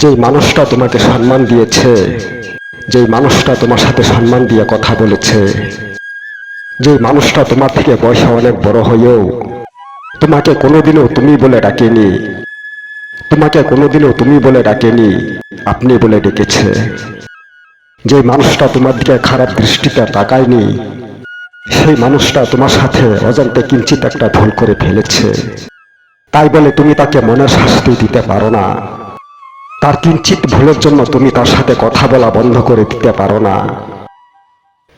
যেই মানুষটা তোমাকে সম্মান দিয়েছে, যেই মানুষটা তোমার সাথে সম্মান দিয়ে কথা বলেছে, যেই মানুষটা তোমার থেকে বয়সে অনেক বড় হয়েও তোমাকে কোনোদিনও তুমি বলে ডাকেনি, তোমাকে কোনোদিনও তুমি বলে ডাকেনি, আপনি বলে ডেকেছে। যে মানুষটা তোমার দিকে খারাপ দৃষ্টিতে তাকায়নি, সেই মানুষটা তোমার সাথে অজান্তে কিঞ্চিত একটা ভুল করে ফেলেছে। তাই বলে তুমি তাকে মনের শাস্তি দিতে পারো না। তার কিঞ্চিত ভুলের জন্য তুমি তার সাথে কথা বলা বন্ধ করে দিতে পারো না।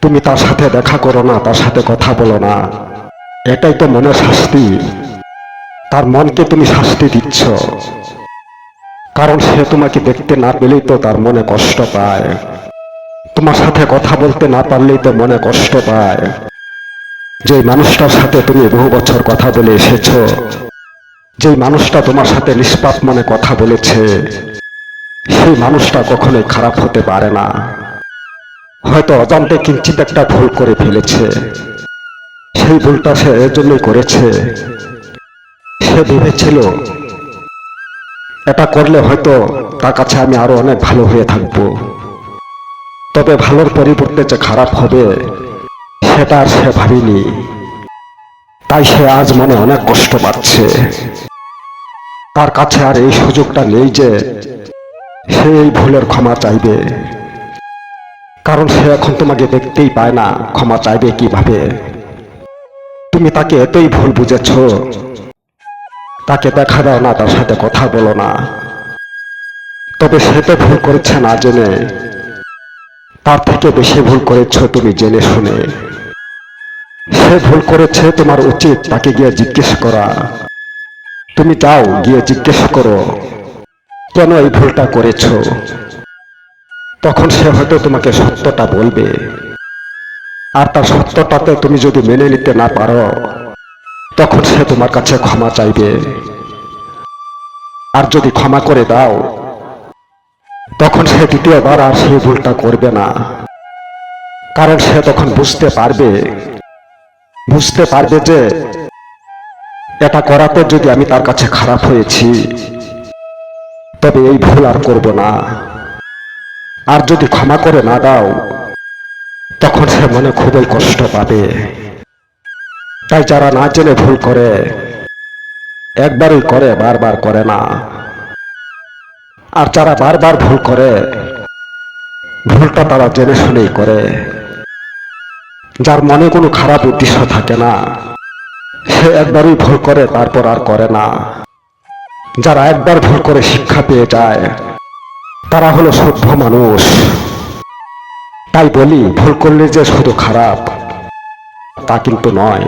তুমি তার সাথে দেখা করো না, তার সাথে কথা বলো না। এটাই তো মনের শাস্তি। তার মনকে তুমি শাস্তি দিচ্ছ। কারণ সে তোমাকে দেখতে না পেলেই তো তার মনে কষ্ট পায়। তোমার সাথে কথা বলতে না পারলেই তো মনে কষ্ট পায়। যে মানুষটার সাথে তুমি বহু বছর কথা বলে এসেছ যে মানুষটা তোমার সাথে নিষ্পাপ মনে কথা বলেছে সেই মানুষটা কখনোই খারাপ হতে পারে না। হয়তো অজান্তে কিঞ্চিত একটা ভুল করে ফেলেছে। সেই ভুলটা সে এর জন্যই করেছে। সে ভেবেছিল, এটা করলে হয়তো তার কাছে আমি আরও অনেক ভালো হয়ে থাকব। তবে ভালোর পরিবর্তে যে খারাপ হবে, সেটা আর সে ভাবিনি। তাই সে আজ মনে অনেক কষ্ট পাচ্ছে। তার কাছে আর এই সুযোগটা নেই যে সে এই ভুলের ক্ষমা চাইবে। কারণ সে এখন তোমাকে দেখতেই পায় না, ক্ষমা চাইবে কীভাবে? তুমি তাকে এতই ভুল বুঝেছ। তাকে দেখা দাও না, তার সাথে কথা বলো না। তবে সে তো ভুল করেছে না জেনে। তার থেকে বেশি ভুল করেছ তুমি জেনে শুনে। সে ভুল করেছে তোমার উচিত তাকে গিয়ে জিজ্ঞেস করা। তুমি যাও গিয়ে জিজ্ঞেস করো। কেন এই ভুলটা করেছ? তখন সে হয়তো তোমাকে সত্যটা বলবে। আর তার সত্যটাতে তুমি যদি মেনে নিতে না পারো, তখন সে তোমার কাছে ক্ষমা চাইবে। আর যদি ক্ষমা করে দাও, তখন সে দ্বিতীয়বার আর সেই ভুলটা করবে না। কারণ সে তখন বুঝতে পারবে বুঝতে পারবে যে এটা করাতে যদি আমি তার কাছে খারাপ হয়েছি তবে এই ভুল আর করব না। আর যদি ক্ষমা করে না দাও, তখন সে মনে খুবই কষ্ট পাবে। তাই যারা না জেনে ভুল করে, একবারই করে, বারবার করে না। আর যারা বারবার ভুল করে, ভুলটা তারা জেনে শুনেই করে। যার মনে কোনো খারাপ উদ্দেশ্য থাকে না, সে একবারই ভুল করে, তারপর আর করে না। যারা একবার ভুল করে শিক্ষা পেয়ে যায়, তারা হলো সভ্য মানুষ। তাই বলি, ভুল করলে যে শুধু খারাপ, তা কিন্তু নয়।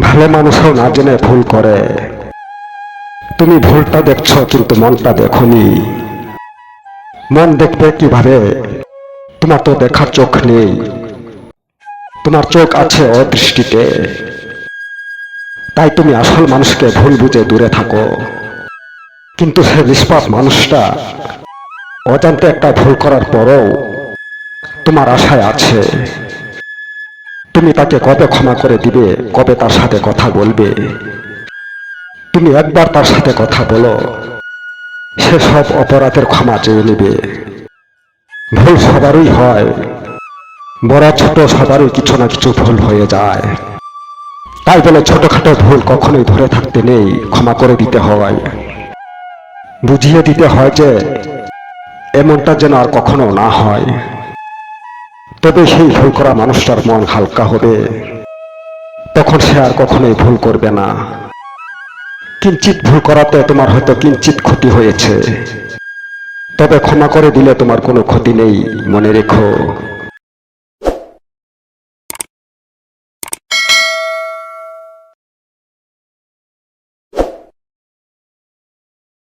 ভালো মানুষও না জেনে ভুল করে। তুমি ভুলটা দেখছ, কিন্তু মনটা দেখনি। মন দেখবে কীভাবে? তোমার তো দেখার চোখ নেই। তোমার চোখ আছে অদৃষ্টিতে তাই তুমি আসল মানুষকে ভুল বুঝে দূরে থাকো। কিন্তু সে নিষ্পাপ মানুষটা অজান্তে একটা ভুল করার পরও তোমার আশায় আছে। তুমি তাকে কবে ক্ষমা করে দিবে, কবে তার সাথে কথা বলবে? তুমি একবার তার সাথে কথা বলো, সে সব অপরাধের ক্ষমা চেয়ে নেবে। ভুল সবারই হয়, বড় ছোট সবারই কিছু না কিছু ভুল হয়ে যায়। তাই বলে ছোটখাটো ভুল কখনোই ধরে থাকতে নেই, ক্ষমা করে দিতে হয়। বুঝিয়ে দিতে হয় যে, এমনটা যেন আর কখনো না হয়। তবে সেই ভুল করা মানুষটার মন হালকা হবে। তখন সে আর কখনোই ভুল করবে না। কিঞ্চিত ভুল করাতে তোমার হয়তো কিঞ্চিত ক্ষতি হয়েছে। তবে ক্ষমা করে দিলে তোমার কোনো ক্ষতি নেই, মনে রেখো।